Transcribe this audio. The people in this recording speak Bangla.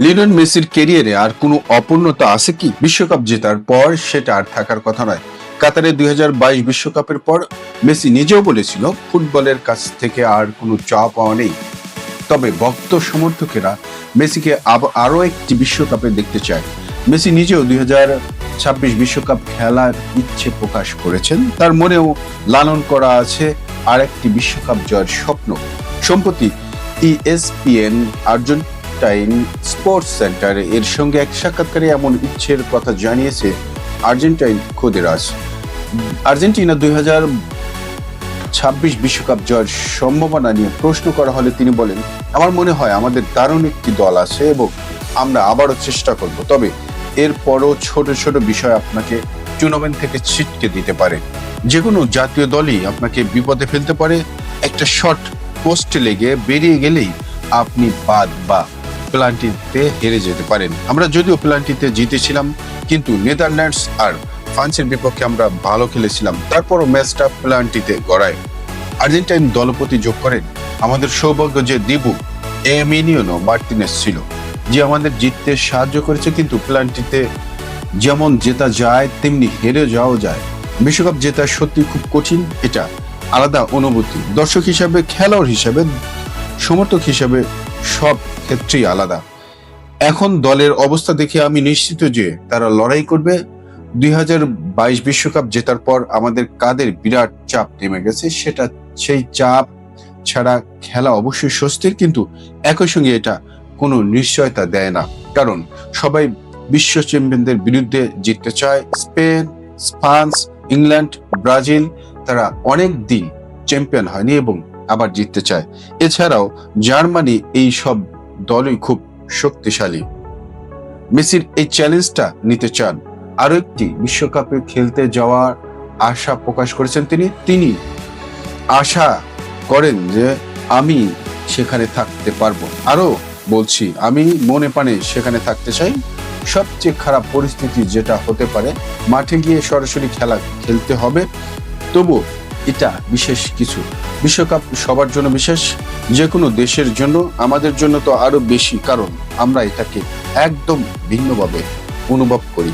লিওনেল মেসির কেরিয়ারে আর কোনো অপূর্ণতা আছে কি? বিশ্বকাপ জেতার পর সেটা আর থাকার কথা নয়। কাতারে দুই বিশ্বকাপের পর মেসি নিজেও বলেছিল, ফুটবলের কাছ থেকে আর কোনো চাপ পাওয়া নেই। তবে ভক্ত সমর্থকেরা মেসিকে আব- আরও একটি বিশ্বকাপে দেখতে চায়। মেসি নিজেও দুই ছাব্বিশ বিশ্বকাপ খেলার ইচ্ছে প্রকাশ করেছেন। তার মনেও লালন করা আছে আর একটি বিশ্বকাপ জয়ের স্বপ্ন। সম্প্রতি ইএসপিএন আর্জেন্টাইন স্পোর্টস সেন্টার এর সঙ্গে এক সাক্ষাৎকারে এমন ইচ্ছের কথা জানিয়েছে আর্জেন্টাইন খোদেরাজ আর্জেন্টিনা দুই হাজার ছাব্বিশ বিশ্বকাপ জয়ের সম্ভাবনা নিয়ে প্রশ্ন করা হলে তিনি বলেন, আমার মনে হয় আমাদের দারুণ একটি দল আছে এবং আমরা আবারও চেষ্টা করব। তবে এরপরও ছোট ছোট বিষয় আপনাকে টুর্নামেন্ট থেকে ছিটকে দিতে পারে। যে কোনো জাতীয় দলই আপনাকে বিপদে ফেলতে পারে। একটা শট পোস্টে লেগে বেরিয়ে গেলেই আপনি বাদ বা প্লান্টিতে হেরে যেতে পারেন। আমরা যদিও প্লান্টিতে জিতেছিলাম, কিন্তু নেদারল্যান্ডস আর ফ্রান্সের বিপক্ষে আমরা ভালো খেলেছিলাম। তারপরও ম্যাচটা প্লান্টিতে গড়ায়। আর্জেন্টাইন দলপতি যোগ করেন। আমাদের সৌভাগ্য যে দিবু এমিনিয়নো মার্টিনেস ছিল, যে আমাদের জিততে সাহায্য করেছে, কিন্তু প্লান্টিতে যেমন জেতা যায়, তেমনি হেরে যাওয়া যায়। বিশ্বকাপ জেতা সত্যি খুব কঠিন, এটা আলাদা অনুভূতি। দর্শক হিসাবে, খেলোয়াড় হিসাবে, সমর্থক হিসাবে সব ক্ষেত্রেই আলাদা। এখন দলের অবস্থা দেখে আমি নিশ্চিত যে তারা লড়াই করবে। দুই হাজার বাইশ বিশ্বকাপ জেতার পর আমাদের কাদের বিরাট চাপ নেমে গেছে সেটা সেই চাপ ছাড়া খেলা অবশ্যই স্বস্তির, কিন্তু একই সঙ্গে এটা কোনো নিশ্চয়তা দেয় না। কারণ সবাই বিশ্ব চ্যাম্পিয়নদের বিরুদ্ধে জিততে চায়। স্পেন, ফ্রান্স, ইংল্যান্ড, ব্রাজিল, তারা অনেক দিন চ্যাম্পিয়ন হয়নি এবং আবার জিততে চায়। এছাড়াও জার্মানি এই সব দলই খুব শক্তিশালী। মেসির এই চ্যালেঞ্জটা নিতে চান। আরও একটি বিশ্বকাপে খেলতে যাওয়ার আশা প্রকাশ করেছেন তিনি। তিনি আশা করেন যে আমি সেখানে থাকতে পারব। আরও বলছি, আমি মনে প্রাণে সেখানে থাকতে চাই। সবচেয়ে খারাপ পরিস্থিতি যেটা হতে পারে, মাঠে গিয়ে সরাসরি খেলা খেলতে হবে। তবু এটা বিশেষ কিছু। বিশ্বকাপ সবার জন্য বিশেষ যে কোনো দেশের জন্য, আমাদের জন্য তো আরও বেশি, কারণ আমরা এটাকে একদম ভিন্নভাবে অনুভব করি।